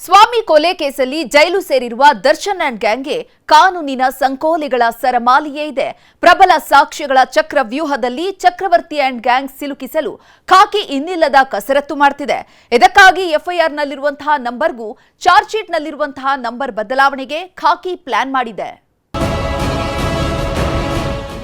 ಸ್ವಾಮಿ ಕೊಲೆ ಕೇಸಲ್ಲಿ ಜೈಲು ಸೇರಿರುವ ದರ್ಶನ್ ಅಂಡ್ ಗ್ಯಾಂಗ್ಗೆ ಕಾನೂನಿನ ಸಂಕೋಲೆಗಳ ಸರಮಾಲಿಯೇ ಇದೆ. ಪ್ರಬಲ ಸಾಕ್ಷ್ಯಗಳ ಚಕ್ರವ್ಯೂಹದಲ್ಲಿ ಚಕ್ರವರ್ತಿ ಅಂಡ್ ಗ್ಯಾಂಗ್ ಸಿಲುಕಿಸಲು ಖಾಕಿ ಇನ್ನಿಲ್ಲದ ಕಸರತ್ತು ಮಾಡ್ತಿದೆ. ಇದಕ್ಕಾಗಿ ಎಫ್ಐಆರ್ನಲ್ಲಿರುವಂತಹ ನಂಬರ್ಗೂ ಚಾರ್ಜ್ ಶೀಟ್ನಲ್ಲಿರುವಂತಹ ನಂಬರ್ ಬದಲಾವಣೆಗೆ ಖಾಕಿ ಪ್ಲಾನ್ ಮಾಡಿದೆ.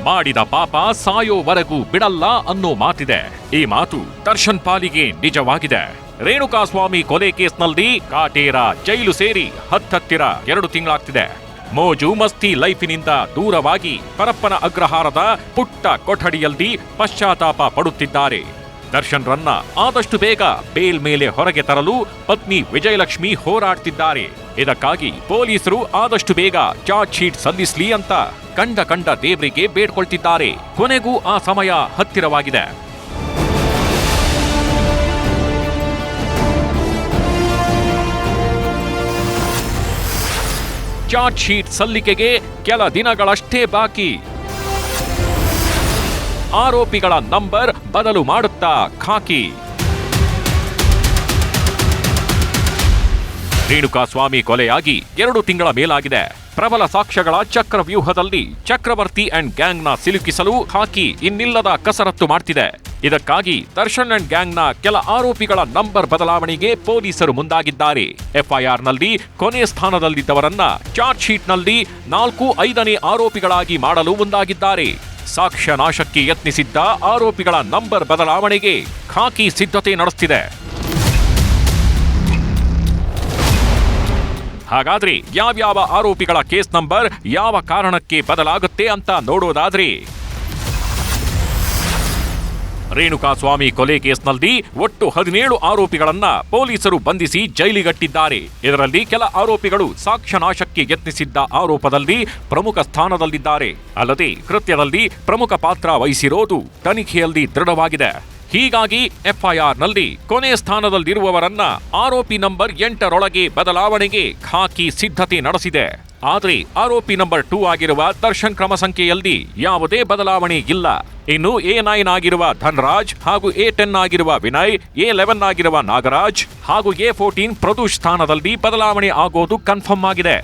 ಮಾಡಿದ ಪಾಪ ಸಾಯೋವರೆಗೂ ಬಿಡಲ್ಲ ಅನ್ನೋ ಮಾತಿದೆ. ಈ ಮಾತು ದರ್ಶನ್ ಪಾಲಿಗೆ ನಿಜವಾಗಿದೆ. ರೇಣುಕಾಸ್ವಾಮಿ ಕೊಲೆ ಕೇಸ್ನಲ್ಲಿ ಕಾಟೇರ ಜೈಲು ಸೇರಿ ಹತ್ತತ್ತಿರ ಎರಡು ತಿಂಗಳಾಗ್ತಿದೆ. ಮೋಜು ಮಸ್ತಿ ಲೈಫಿನಿಂದ ದೂರವಾಗಿ ಪರಪ್ಪನ ಅಗ್ರಹಾರದ ಪುಟ್ಟ ಕೊಠಡಿಯಲ್ಲಿ ಪಶ್ಚಾತ್ತಾಪ ಪಡುತ್ತಿದ್ದಾರೆ. ದರ್ಶನ್ ರನ್ನ ಆದಷ್ಟು ಬೇಗ ಬೇಲ್ ಮೇಲೆ ಹೊರಗೆ ತರಲು ಪತ್ನಿ ವಿಜಯಲಕ್ಷ್ಮಿ ಹೋರಾಡ್ತಿದ್ದಾರೆ. ಇದಕ್ಕಾಗಿ ಪೊಲೀಸರು ಆದಷ್ಟು ಬೇಗ ಚಾರ್ಜ್ ಶೀಟ್ ಸಲ್ಲಿಸಲಿ ಅಂತ ಕಂಡ ಕಂಡ ದೇವರಿಗೆ ಬೇಡ್ಕೊಳ್ತಿದ್ದಾರೆ. ಕೊನೆಗೂ ಆ ಸಮಯ ಹತ್ತಿರವಾಗಿದೆ. ಚಾರ್ಜ್ ಶೀಟ್ ಸಲ್ಲಿಕೆಗೆ ಕೆಲ ದಿನಗಳಷ್ಟೇ ಬಾಕಿ. ಆರೋಪಿಗಳ ನಂಬರ್ ಬದಲು ಮಾಡುತ್ತಾ ಖಾಕಿ. ರೇಣುಕಾಸ್ವಾಮಿ ಕೊಲೆಯಾಗಿ ಎರಡು ತಿಂಗಳ ಮೇಲಾಗಿದೆ. ಪ್ರಬಲ ಸಾಕ್ಷ್ಯಗಳ ಚಕ್ರವ್ಯೂಹದಲ್ಲಿ ಚಕ್ರವರ್ತಿ ಅಂಡ್ ಗ್ಯಾಂಗ್ನ ಸಿಲುಕಿಸಲು ಹಾಕಿ ಇನ್ನಿಲ್ಲದ ಕಸರತ್ತು ಮಾಡ್ತಿದೆ. ಇದಕ್ಕಾಗಿ ದರ್ಶನ್ ಅಂಡ್ ಗ್ಯಾಂಗ್ನ ಕೆಲ ಆರೋಪಿಗಳ ನಂಬರ್ ಬದಲಾವಣೆಗೆ ಪೊಲೀಸರು ಮುಂದಾಗಿದ್ದಾರೆ. ಎಫ್ಐಆರ್ನಲ್ಲಿ ಕೊನೆ ಸ್ಥಾನದಲ್ಲಿದ್ದವರನ್ನ ಚಾರ್ಜ್ ಶೀಟ್ನಲ್ಲಿ ನಾಲ್ಕು ಐದನೇ ಆರೋಪಿಗಳಾಗಿ ಮಾಡಲು ಮುಂದಾಗಿದ್ದಾರೆ. ಸಾಕ್ಷ್ಯ ನಾಶಕ್ಕೆ ಯತ್ನಿಸಿದ್ದ ಆರೋಪಿಗಳ ನಂಬರ್ ಬದಲಾವಣೆಗೆ ಖಾಕಿ ಸಿದ್ಧತೆ ನಡೆಸ್ತಿದೆ. ಹಾಗಾದ್ರೆ ಯಾವ್ಯಾವ ಆರೋಪಿಗಳ ಕೇಸ್ ನಂಬರ್ ಯಾವ ಕಾರಣಕ್ಕೆ ಬದಲಾಗುತ್ತೆ ಅಂತ ನೋಡೋದಾದ್ರೆ ರೇಣುಕಾಸ್ವಾಮಿ ಕೊಲೆ ಕೇಸ್ನಲ್ಲಿ ಒಟ್ಟು ಹದಿನೇಳು ಆರೋಪಿಗಳನ್ನ ಪೊಲೀಸರು ಬಂಧಿಸಿ ಜೈಲಿಗಟ್ಟಿದ್ದಾರೆ. ಇದರಲ್ಲಿ ಕೆಲ ಆರೋಪಿಗಳು ಸಾಕ್ಷ್ಯ ನಾಶಕ್ಕೆ ಯತ್ನಿಸಿದ್ದ ಆರೋಪದಲ್ಲಿ ಪ್ರಮುಖ ಸ್ಥಾನದಲ್ಲಿದ್ದಾರೆ. ಅಲ್ಲದೆ ಕೃತ್ಯದಲ್ಲಿ ಪ್ರಮುಖ ಪಾತ್ರ ವಹಿಸಿರೋದು ತನಿಖೆಯಲ್ಲಿ ದೃಢವಾಗಿದೆ. ಹೀಗಾಗಿ ಎಫ್ಐಆರ್ನಲ್ಲಿ ಕೊನೆ ಸ್ಥಾನದಲ್ಲಿರುವವರನ್ನ ಆರೋಪಿ ನಂಬರ್ ಎಂಟರೊಳಗೆ ಬದಲಾವಣೆಗೆ ಖಾಕಿ ಸಿದ್ಧತೆ ನಡೆಸಿದೆ. ಆದರೆ ಆರೋಪಿ ನಂಬರ್ ಟೂ ಆಗಿರುವ ದರ್ಶನ್ ಕ್ರಮ ಸಂಖ್ಯೆಯಲ್ಲಿ ಯಾವುದೇ ಬದಲಾವಣೆ ಇಲ್ಲ. ಇನ್ನು ಎ ನೈನ್ ಆಗಿರುವ ಧನ್ರಾಜ್ ಹಾಗೂ ಎ ಟೆನ್ ಆಗಿರುವ ವಿನಯ್, ಎ ಲೆವೆನ್ ಆಗಿರುವ ನಾಗರಾಜ್ ಹಾಗೂ ಎ ಫೋರ್ಟೀನ್ ಪ್ರದೂಷ್ ಸ್ಥಾನದಲ್ಲಿ ಬದಲಾವಣೆ ಆಗೋದು ಕನ್ಫರ್ಮ್ ಆಗಿದೆ.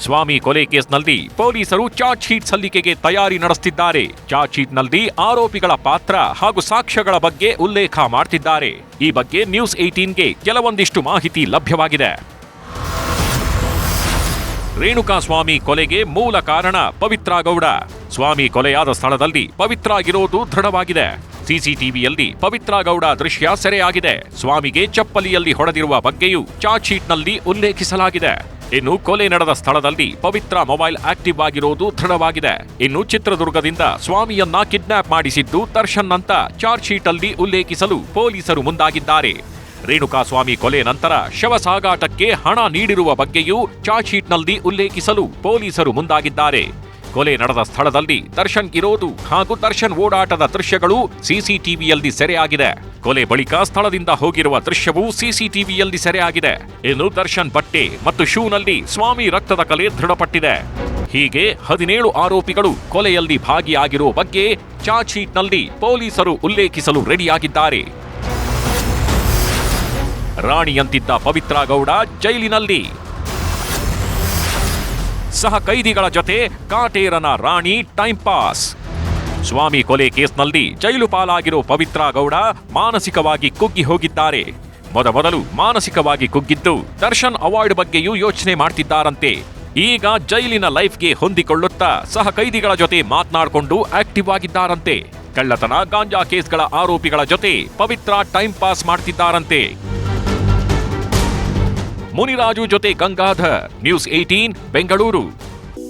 ಸ್ವಾಮಿ ಕೊಲೆ ಕೇಸ್ನಲ್ಲಿ ಪೊಲೀಸರು ಚಾರ್ಜ್ ಶೀಟ್ ಸಲ್ಲಿಕೆಗೆ ತಯಾರಿ ನಡೆಸುತ್ತಿದ್ದಾರೆ ಚಾರ್ಜ್ ಶೀಟ್ನಲ್ಲಿ ಆರೋಪಿಗಳ ಪಾತ್ರ ಹಾಗೂ ಸಾಕ್ಷ್ಯಗಳ ಬಗ್ಗೆ ಉಲ್ಲೇಖ ಮಾಡ್ತಿದ್ದಾರೆ. ಈ ಬಗ್ಗೆ ನ್ಯೂಸ್ ಏಟೀನ್ಗೆ ಕೆಲವೊಂದಿಷ್ಟು ಮಾಹಿತಿ ಲಭ್ಯವಾಗಿದೆ. ರೇಣುಕಾ ಸ್ವಾಮಿ ಕೊಲೆಗೆ ಮೂಲ ಕಾರಣ ಪವಿತ್ರ ಗೌಡ ಸ್ವಾಮಿ ಕೊಲೆಯಾದ ಸ್ಥಳದಲ್ಲಿ ಪವಿತ್ರ ಇರೋದು ದೃಢವಾಗಿದೆ. ಸಿಸಿಟಿವಿಯಲ್ಲಿ ಪವಿತ್ರ ಗೌಡ ದೃಶ್ಯ ಸೆರೆಯಾಗಿದೆ. ಸ್ವಾಮಿಗೆ ಚಪ್ಪಲಿಯಲ್ಲಿ ಹೊಡೆದಿರುವ ಬಗ್ಗೆಯೂ ಚಾರ್ಜ್ ಉಲ್ಲೇಖಿಸಲಾಗಿದೆ. ಇನ್ನು ಕೊಲೆ ನಡೆದ ಸ್ಥಳದಲ್ಲಿ ಪವಿತ್ರ ಮೊಬೈಲ್ ಆಕ್ಟಿವ್ ಆಗಿರೋದು ದೃಢವಾಗಿದೆ. ಇನ್ನು ಚಿತ್ರದುರ್ಗದಿಂದ ಸ್ವಾಮಿಯನ್ನ ಕಿಡ್ನಾಪ್ ಮಾಡಿಸಿದ್ದು ದರ್ಶನ್ ಅಂತ ಚಾರ್ಜ್ ಶೀಟ್ ಅಲ್ಲಿ ಉಲ್ಲೇಖಿಸಲು ಪೊಲೀಸರು ಮುಂದಾಗಿದ್ದಾರೆ. ರೇಣುಕಾಸ್ವಾಮಿ ಕೊಲೆ ನಂತರ ಶವ ಸಾಗಾಟಕ್ಕೆ ಹಣ ನೀಡಿರುವ ಬಗ್ಗೆಯೂ ಚಾರ್ಜ್ ಶೀಟ್ನಲ್ಲಿ ಉಲ್ಲೇಖಿಸಲು ಪೊಲೀಸರು ಮುಂದಾಗಿದ್ದಾರೆ. ಕೊಲೆ ನಡೆದ ಸ್ಥಳದಲ್ಲಿ ದರ್ಶನ್ ಇರೋದು ಹಾಗೂ ದರ್ಶನ್ ಓಡಾಟದ ದೃಶ್ಯಗಳು ಸಿಸಿಟಿವಿಯಲ್ಲಿ ಸೆರೆಯಾಗಿದೆ. ಕೊಲೆ ಬಳಿಕ ಸ್ಥಳದಿಂದ ಹೋಗಿರುವ ದೃಶ್ಯವು ಸಿಸಿಟಿವಿಯಲ್ಲಿ ಸೆರೆಯಾಗಿದೆ. ಇನ್ನು ದರ್ಶನ್ ಬಟ್ಟೆ ಮತ್ತು ಶೂನಲ್ಲಿ ಸ್ವಾಮಿ ರಕ್ತದ ಕಲೆ ದೃಢಪಟ್ಟಿದೆ. ಹೀಗೆ ಹದಿನೇಳು ಆರೋಪಿಗಳು ಕೊಲೆಯಲ್ಲಿ ಭಾಗಿಯಾಗಿರುವ ಬಗ್ಗೆ ಚಾರ್ಜ್ ಪೊಲೀಸರು ಉಲ್ಲೇಖಿಸಲು ರೆಡಿಯಾಗಿದ್ದಾರೆ. ರಾಣಿಯಂತಿದ್ದ ಪವಿತ್ರ ಗೌಡ ಜೈಲಿನಲ್ಲಿ. ಸಹ ಕೈದಿಗಳ ಜೊತೆ ಕಾಟೇರನ ರಾಣಿ ಟೈಂ ಪಾಸ್. ಸ್ವಾಮಿ ಕೊಲೆ ಕೇಸ್ನಲ್ಲಿ ಜೈಲು ಪಾಲಾಗಿರೋ ಪವಿತ್ರ ಗೌಡ ಮಾನಸಿಕವಾಗಿ ಕುಗ್ಗಿ ಹೋಗಿದ್ದಾರೆ. ಮೊದಮೊದಲು ಮಾನಸಿಕವಾಗಿ ಕುಗ್ಗಿದ್ದು ದರ್ಶನ್ ಅವಾರ್ಡ್ ಬಗ್ಗೆಯೂ ಯೋಚನೆ ಮಾಡ್ತಿದ್ದಾರಂತೆ. ಈಗ ಜೈಲಿನ ಲೈಫ್ಗೆ ಹೊಂದಿಕೊಳ್ಳುತ್ತಾ ಸಹ ಕೈದಿಗಳ ಜೊತೆ ಮಾತನಾಡಿಕೊಂಡು ಆಕ್ಟಿವ್ ಆಗಿದ್ದಾರಂತೆ. ಕಳ್ಳತನ, ಗಾಂಜಾ ಕೇಸ್ಗಳ ಆರೋಪಿಗಳ ಜೊತೆ ಪವಿತ್ರ ಟೈಂ ಪಾಸ್ ಮಾಡ್ತಿದ್ದಾರಂತೆ. ಮುನಿರಾಜು ಜೊತೆ ಗಂಗಾಧರ್, ನ್ಯೂಸ್ ಏಟೀನ್ ಬೆಂಗಳೂರು.